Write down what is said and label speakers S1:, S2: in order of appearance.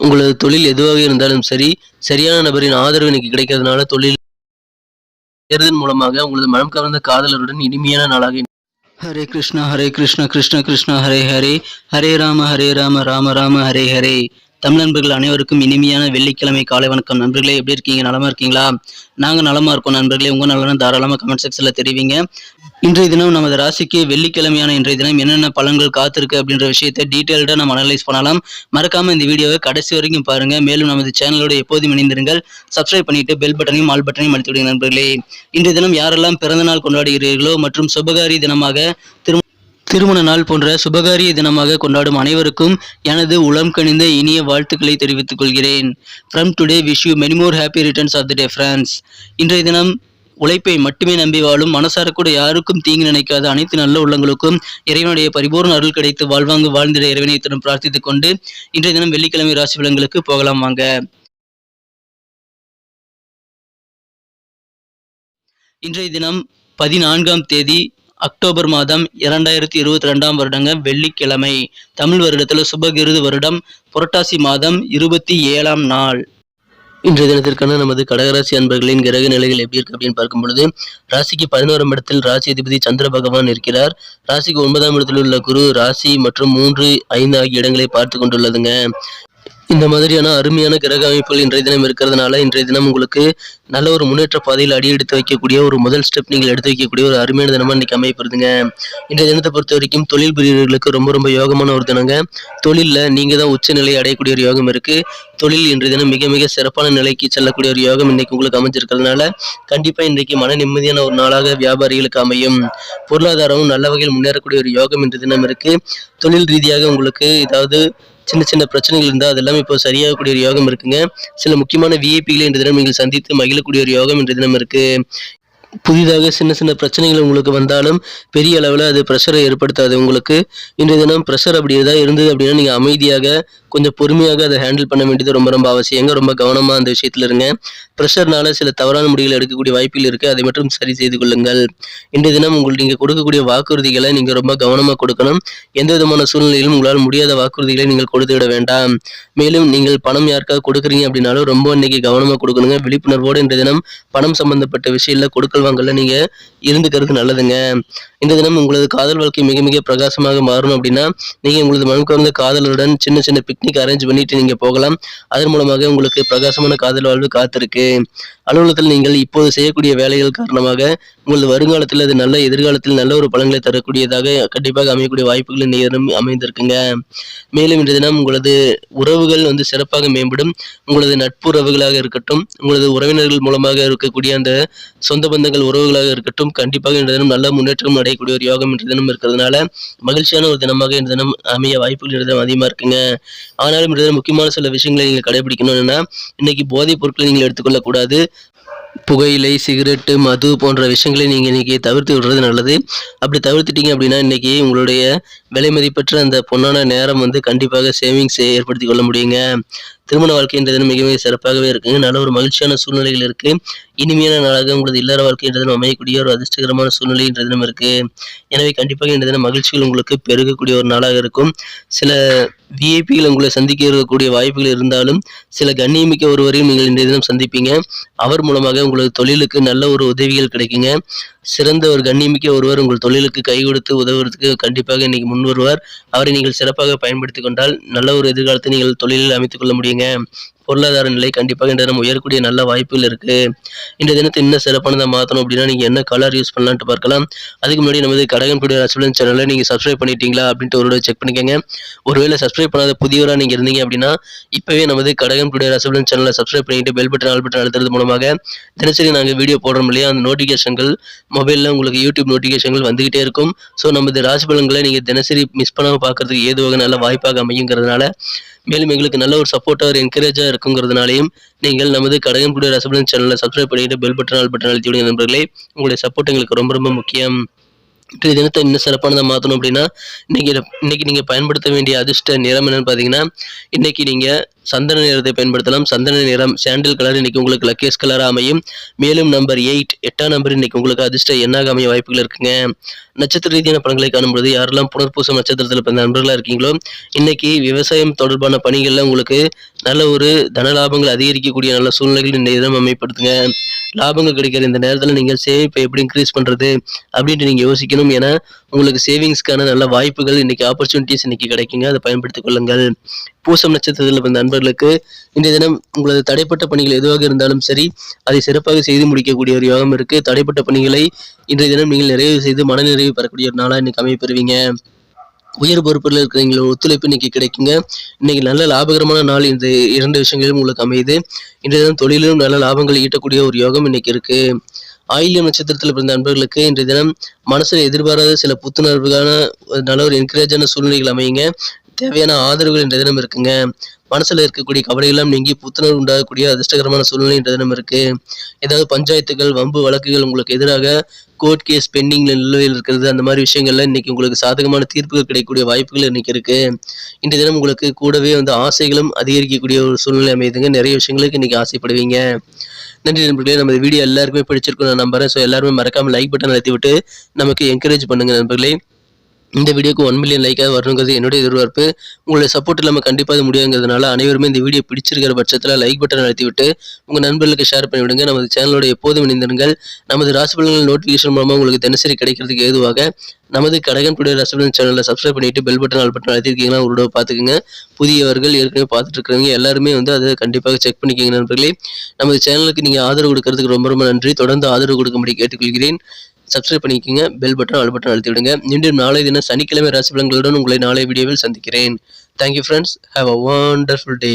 S1: உங்களது தொழில் எதுவாக இருந்தாலும் சரி சரியான நபரின் ஆதரவு எனக்கு கிடைக்கிறதுனால தொழில் தேர்தல் மூலமாக உங்களது மனம் கவர்ந்த காதலருடன் இனிமையான நாளாக ஹரே கிருஷ்ணா ஹரே கிருஷ்ணா கிருஷ்ண கிருஷ்ணா ஹரே ஹரே. ஹரே ராம ஹரே ராம ராம ராம ஹரே ஹரே. தமிழ் நண்பர்கள் அனைவருக்கும் இனிமையான வெள்ளிக்கிழமை காலை வணக்கம். நண்பர்களே எப்படி இருக்கீங்க? நலமா இருக்கீங்களா? நாங்க நலமா இருக்கோம் நண்பர்களே. உங்க நலன தாராளமா கமெண்ட் செக்ஷனில் தெரிவிங்க. இன்றைய தினம் நமது ராசிக்கு வெள்ளிக்கிழமையான இன்றைய தினம் என்னென்ன பலன்கள் காத்திருக்கு அப்படின்ற விஷயத்தை டீட்டெயில்டாக நம்ம அனலைஸ் பண்ணலாம். மறக்காம இந்த வீடியோவை கடைசி வரைக்கும் பாருங்க. மேலும் நமது சேனலோட எப்போதும் இணைந்திருங்கள். சப்ஸ்கிரைப் பண்ணிட்டு பெல் பட்டனையும் ஆல் பட்டனையும் அழுத்தி நண்பர்களே. இன்றைய தினம் யாரெல்லாம் பிறந்த நாள் கொண்டாடுகிறீர்களோ மற்றும் சுபகாரி தினமாக திரு திருமண நாள் போன்ற சுபகாரிய தினமாக கொண்டாடும் அனைவருக்கும் எனது உளம் கனிந்த இனிய வாழ்த்துக்களை தெரிவித்துக் கொள்கிறேன். From today wish you many more happy returns of the day friends இன்றைய தினம் உழைப்பை மட்டுமே நம்பி வாழும் மனசார கூட யாருக்கும் தீங்கு நினைக்காத அனைத்து நல்ல உள்ளங்களுக்கும் இறைவனுடைய பரிபூர்ண அருள் கிடைத்து வாழ்வாங்கு வாழ்ந்திட இறைவனை தினம் பிரார்த்தித்துக் கொண்டு இன்றைய தினம் வெள்ளிக்கிழமை ராசி பலன்களுக்கு போகலாம் வாங்க. இன்றைய தினம் பதினான்காம் தேதி அக்டோபர் மாதம் இரண்டாயிரத்தி இருபத்தி ரெண்டாம் வருடங்க வெள்ளிக்கிழமை. தமிழ் வருடத்தில் சுபகிருது வருடம். புரட்டாசி மாதம் இருபத்தி ஏழாம் நாள். இன்றைய தினத்திற்கான நமது கடகராசி அன்பர்களின் கிரக நிலைகள் எப்படி இருக்கு அப்படின்னு பார்க்கும் பொழுது ராசிக்கு பதினோராம் இடத்தில் ராசி அதிபதி சந்திர பகவான் இருக்கிறார். ராசிக்கு ஒன்பதாம் இடத்தில் உள்ள குரு ராசி மற்றும் மூன்று ஐந்து ஆகிய இடங்களை பார்த்து கொண்டுள்ளதுங்க. இந்த மாதிரியான அருமையான கிரக அமைப்புகள் இன்றைய தினம் இருக்கிறதுனால இன்றைய தினம் உங்களுக்கு நல்ல ஒரு முன்னேற்ற பாதையில் அடி எடுத்து வைக்கக்கூடிய ஒரு முதல் ஸ்டெப் நீங்கள் எடுத்து வைக்கக்கூடிய ஒரு அருமையான தினமாக இன்னைக்கு அமைப்பிருதுங்க இன்றைய தினத்தை பொறுத்த வரைக்கும் தொழில் புரியவர்களுக்கு ரொம்ப ரொம்ப யோகமான ஒரு தினங்க. தொழிலில் நீங்கள் தான் உச்சநிலையை அடையக்கூடிய ஒரு யோகம் இருக்குது தொழில் இன்றைய தினம் மிக மிக சிறப்பான நிலைக்கு செல்லக்கூடிய ஒரு யோகம் இன்னைக்கு உங்களுக்கு அமைஞ்சிருக்கிறதுனால கண்டிப்பாக இன்றைக்கு மன நிம்மதியான ஒரு நாளாக வியாபாரிகளுக்கு அமையும். பொருளாதாரமும் நல்ல வகையில் முன்னேறக்கூடிய ஒரு யோகம் இன்றைய தினம் இருக்குது தொழில் ரீதியாக உங்களுக்கு ஏதாவது சின்ன சின்ன பிரச்சனைகள் இருந்தால் அதெல்லாம் இப்போ சரியாகக்கூடிய ஒரு யோகம் இருக்குங்க. சில முக்கியமான விஐபிகளை இன்று தினம் நீங்கள் சந்தித்து மகிழக்கூடிய ஒரு யோகம் இன்று தினம் இருக்கு. புதிதாக சின்ன சின்ன பிரச்சனைகள் உங்களுக்கு வந்தாலும் பெரிய அளவில் அது ப்ரெஷரை ஏற்படுத்தாது உங்களுக்கு. இன்றைய தினம் ப்ரெஷர் அப்படி ஏதாவது இருந்தது அப்படின்னா நீங்கள் அமைதியாக கொஞ்சம் பொறுமையாக அதை ஹேண்டில் பண்ண வேண்டியது ரொம்ப ரொம்ப அவசியங்க ரொம்ப கவனமாக அந்த விஷயத்தில் இருங்க. ப்ரெஷர்னால சில தவறான முடிவுகள் எடுக்கக்கூடிய வாய்ப்புகள் இருக்குது அதை மட்டும் சரி செய்து கொள்ளுங்கள். இன்றைய தினம் உங்களுக்கு நீங்கள் கொடுக்கக்கூடிய வாக்குறுதிகளை நீங்கள் ரொம்ப கவனமாக கொடுக்கணும். எந்த விதமான சூழ்நிலையிலும் உங்களால் முடியாத வாக்குறுதிகளை நீங்கள் கொடுத்து விட வேண்டாம். மேலும் நீங்கள் பணம் யாருக்காக கொடுக்குறீங்க அப்படின்னாலும் ரொம்ப இன்னைக்கு கவனமாக கொடுக்கணுங்க. விழிப்புணர்வோடு இன்றைய தினம் பணம் சம்பந்தப்பட்ட விஷயத்தில் கொடுக்க வாங்கல நீங்க இருந்துக்கிறது நல்லதுங்க. இந்த தினம் உங்களது காதல் வாழ்க்கை மிக மிக பிரகாசமாக மாறணும் அப்படின்னா நீங்க உங்களது மனம் கவர்ந்த காதலருடன் சின்ன சின்ன பிக்னிக் அரேஞ்ச் பண்ணிட்டு நீங்க போகலாம். அதன் மூலமாக உங்களுக்கு பிரகாசமான காதல் வாழ்வு காத்திருக்கு. அலுவலகத்தில் நீங்கள் இப்போது செய்யக்கூடிய வேலைகள் காரணமாக உங்களது வருங்காலத்தில் அது நல்ல எதிர்காலத்தில் நல்ல ஒரு பலன்களை தரக்கூடியதாக கண்டிப்பாக அமையக்கூடிய வாய்ப்புகள் இந்த தினம் அமைந்திருக்குங்க. மேலும் இன்றைய தினம் உங்களது உறவுகள் வந்து சிறப்பாக மேம்படும். உங்களது நட்புறவுகளாக இருக்கட்டும் உங்களது உறவினர்கள் மூலமாக இருக்கக்கூடிய அந்த சொந்த பந்தங்கள் உறவுகளாக இருக்கட்டும் கண்டிப்பாக இன்றைய தினம் நல்ல முன்னேற்றம் அடையக்கூடிய ஒரு யோகம் இன்றைய தினம் இருக்கிறதுனால மகிழ்ச்சியான ஒரு தினமாக இன்றைய தினம் அமைய வாய்ப்புகள் இன்றைய தினம் அதிகமாக இருக்குங்க. ஆனாலும் இன்றைய தினம் முக்கியமான சில விஷயங்களை நீங்கள் கடைபிடிக்கணும்னா இன்னைக்கு போதைப் பொருட்களை நீங்கள் எடுத்துக்கொள்ளக்கூடாது. புகையிலை சிகரெட்டு மது போன்ற விஷயங்களை நீங்கள் இன்னைக்கு தவிர்த்து விடுறது நல்லது. அப்படி தவிர்த்துட்டீங்க அப்படின்னா இன்னைக்கு உங்களுடைய விலை மதிப்பற்ற அந்த பொன்னான நேரம் வந்து கண்டிப்பாக சேவிங்ஸ் ஏற்படுத்தி கொள்ள முடியுங்க. திருமண வாழ்க்கை என்ற தினம் மிக மிக சிறப்பாகவே இருக்குங்க நல்ல ஒரு மகிழ்ச்சியான சூழ்நிலைகள் இருக்கு. இனிமையான நாளாக உங்களது இல்லற வாழ்க்கை என்ற தினம் அமையக்கூடிய ஒரு அதிர்ஷ்டகரமான சூழ்நிலை என்ற தினம் இருக்கு. எனவே கண்டிப்பாக இந்த தினம் மகிழ்ச்சிகள் உங்களுக்கு பெருகக்கூடிய ஒரு நாளாக இருக்கும். சில விஐபிகள் உங்களை சந்திக்க இருக்கக்கூடிய வாய்ப்புகள் இருந்தாலும் சில கண்ணியமிக்க ஒருவரையும் நீங்கள் இன்றைய தினம் சந்திப்பீங்க. அவர் மூலமாக உங்களது தொழிலுக்கு நல்ல ஒரு உதவிகள் கிடைக்குங்க. சிறந்த ஒரு கண்ணியமிக்க ஒருவர் உங்கள் தொழிலுக்கு கை கொடுத்து உதவுறதுக்கு கண்டிப்பாக இன்னைக்கு முன் வருவார் அவரை நீங்கள் சிறப்பாக பயன்படுத்தி கொண்டால் நல்ல ஒரு எதிர்காலத்தை நீங்கள் தொழிலில் அமைத்துக் கொள்ள முடியுங்க. பொருளாதார நிலை கண்டிப்பாக இந்த தினம் உயரக்கூடிய நல்ல வாய்ப்புகள் இருக்குது இந்த தினத்தை இன்னும் சிறப்பானதாக மாற்றணும் அப்படின்னா நீங்கள் என்ன கலர் யூஸ் பண்ணலான்ட்டு பார்க்கலாம். அதுக்கு முன்னாடி நமது கடகன் புடிய ரசபலன் சேனலை நீங்கள் சப்ஸ்கிரைப் பண்ணிட்டீங்களா அப்படின்ட்டு ஒரு செக் பண்ணிக்கோங்க. ஒருவேளை சப்ஸ்கிரைப் பண்ணாத புதியவராக நீங்கள் இருந்தீங்க அப்படின்னா இப்போவே நமது கடகன் புடிய ரசபலன் சேனலை சப்ஸ்கிரைப் பண்ணிட்டு பெல் பட்டன் ஆல் பட்டன் அழுத்துறது மூலமாக தினசரி நாங்கள் வீடியோ போடுறோம் இல்லையா? அந்த நோட்டிஃபிகேஷன்கள் மொபைலில் உங்களுக்கு யூடியூப் நோட்டிஃபிகேஷன்கள் வந்துகிட்டே இருக்கும். ஸோ நமது ராசிபலன்களை நீங்கள் தினசரி மிஸ் பண்ணாமல் பார்க்கறதுக்கு ஏதுவாக நல்ல வாய்ப்பாக அமையுங்கிறதுனால மேலும் எங்களுக்கு நல்ல ஒரு சப்போர்ட்டாக ஒரு என்கரேஜாக இருக்குங்கிறதுனாலையும் நீங்கள் நமது கடகன்புடைய ரசபலன் சேனலை சப்ஸ்கிரைப் பண்ணிட்டு பெல் பட்டன் ஆல் பட்டன் அழுத்தி விடுங்க நண்பர்களே. உங்களுடைய சப்போர்ட் எங்களுக்கு ரொம்ப ரொம்ப முக்கியம். இன்றைய தினத்தை இன்னும் சிறப்பானதாக மாற்றணும் அப்படின்னா இன்னைக்கு இன்னைக்கு நீங்கள் பயன்படுத்த வேண்டிய அதிர்ஷ்ட நிறம் என்னென்னு பார்த்தீங்கன்னா இன்னைக்கு நீங்கள் சந்தன நிறத்தை பயன்படுத்தலாம். சந்தன நிறம் சாண்டில் கலர் இன்னைக்கு உங்களுக்கு லக்கேஸ் கலராக அமையும். மேலும் நம்பர் எயிட் எட்டாம் நம்பர் இன்னைக்கு உங்களுக்கு அதிர்ஷ்ட எண்ணாக அமைய வாய்ப்புகள் இருக்குங்க. நட்சத்திர ரீதியான பலன்களை காணும்பொழுது யாரெல்லாம் புனர்பூசம் நட்சத்திரத்தில் பிறந்த நண்பர்களாக இருக்கீங்களோ இன்னைக்கு விவசாயம் தொடர்பான பணிகளில் உங்களுக்கு நல்ல ஒரு தன லாபங்கள் அதிகரிக்கக்கூடிய நல்ல சூழ்நிலைகள் இந்த தினம் அமைப்படுத்துங்க. லாபங்கள் கிடைக்கிற இந்த நேரத்தில் நீங்கள் சேமிப்பை எப்படி இன்க்ரீஸ் பண்ணுறது அப்படின்ட்டு நீங்கள் யோசிக்கணும். ஏன்னா உங்களுக்கு சேவிங்ஸ்க்கான நல்ல வாய்ப்புகள் இன்னைக்கு ஆப்பர்ச்சுனிட்டிஸ் இன்னைக்கு கிடைக்குங்க. அதை பயன்படுத்திக் கொள்ளுங்கள். பூசம் நட்சத்திரத்தில் வந்த நண்பர்களுக்கு இன்றைய தினம் உங்களது தடைப்பட்ட பணிகள் எதுவாக இருந்தாலும் சரி அதை சிறப்பாக செய்து முடிக்கக்கூடிய ஒரு யோகம் இருக்கு. தடைப்பட்ட பணிகளை இன்றைய தினம் நீங்கள் நிறைவு செய்து மனநிறைவு பெறக்கூடிய ஒரு நாளாக இன்னைக்கு அமைப்பெறுவீங்க உயர் பொறுப்பில் இருக்கிறவங்களோட ஒத்துழைப்பு இன்னைக்கு கிடைக்குங்க. இன்னைக்கு நல்ல லாபகரமான நாள் இந்த இரண்டு விஷயங்களும் உங்களுக்கு அமையுது. இன்றைய தினம் தொழிலும் நல்ல லாபங்கள் ஈட்டக்கூடிய ஒரு யோகம் இன்னைக்கு இருக்கு. ஆயில்யம் நட்சத்திரத்தில் பிறந்த அன்பர்களுக்கு இன்றைய தினம் மனசுல எதிர்பாராத சில புத்துணர்வுக்கான ஒரு நல்ல ஒரு என்கரேஜான சூழ்நிலைகள் அமையுங்க. தேவையான ஆதரவுகள் இன்றைய தினம் இருக்குங்க. மனசுல இருக்கக்கூடிய கவலையெல்லாம் நீங்கி புத்துணர்வு உண்டாகக்கூடிய அதிர்ஷ்டகரமான சூழ்நிலை இன்றைய தினம் இருக்கு. ஏதாவது பஞ்சாயத்துகள் வம்பு வழக்குகள் உங்களுக்கு எதிராக கோர்ட் கேஸ் பெண்டிங்கில் நிலுவையில் இருக்கிறது அந்த மாதிரி விஷயங்கள்ல இன்னைக்கு உங்களுக்கு சாதகமான தீர்ப்புகள் கிடைக்கக்கூடிய வாய்ப்புகள் இன்னைக்கு இருக்கு. இன்றைய தினம் உங்களுக்கு கூடவே வந்து ஆசைகளும் அதிகரிக்கக்கூடிய ஒரு சூழ்நிலை அமையுதுங்க நிறைய விஷயங்களுக்கு இன்னைக்கு ஆசைப்படுவீங்க. நன்றி நண்பர்களே. நம்ம வீடியோ எல்லாருக்குமே பிடிச்சிருக்கும் நான் நம்புறேன். ஸோ எல்லாருமே மறக்காம லைக் பட்டன் அழுத்தி விட்டு நமக்கு என்கரேஜ் பண்ணுங்க நண்பர்களே. இந்த வீடியோக்கு ஒன் மில்லியன் லைக்காக வரணுங்கிறது என்னுடைய எதிர்பார்ப்பு. உங்களுடைய சப்போர்ட் இல்லாமல் கண்டிப்பாக அது முடியாங்கிறதுனால அனைவருமே இந்த வீடியோ பிடிச்சிருக்கிற பட்சத்தில் லைக் பட்டன் அழுத்திவிட்டு உங்கள் நண்பர்களுக்கு ஷேர் பண்ணிவிடுங்க. நமது சேனலோட எப்போதும் இணைந்திருங்கள். நமது ராசிபலன்கள் நோட்டிஃபிகேஷன் மூலமாக உங்களுக்கு தினசரி கிடைக்கிறதுக்கு ஏதுவாக நமது கடகன் புடைய ராசிபலன் சேனலில் சப்ஸ்கிரைப் பண்ணிவிட்டு பெல் பட்டன் ஆல் பட்டன் அழுத்திருக்கீங்கன்னா உங்களோட பார்த்துக்குங்க. புதியவர்கள் ஏற்கனவே பார்த்துட்டு இருக்கிறவங்க எல்லாருமே வந்து அதை கண்டிப்பாக செக் பண்ணிக்கோங்க நண்பர்களே. நமது சேனலுக்கு நீங்கள் ஆதரவு கொடுக்கறதுக்கு ரொம்ப ரொம்ப நன்றி. தொடர்ந்து ஆதரவு கொடுக்கும்படி கேட்டுக்கொள்கிறேன். சப்ஸ்கிரைப் பண்ணிக்கோங்க பெல் பட்டன் ஆல் பட்டன் அழுத்தி விடுங்க. மீண்டும் நாளை தினம் சனிக்கிழமை ராசி பலன்களுடன் உங்களை நாளை வீடியோவில் சந்திக்கிறேன். Thank you friends have a wonderful day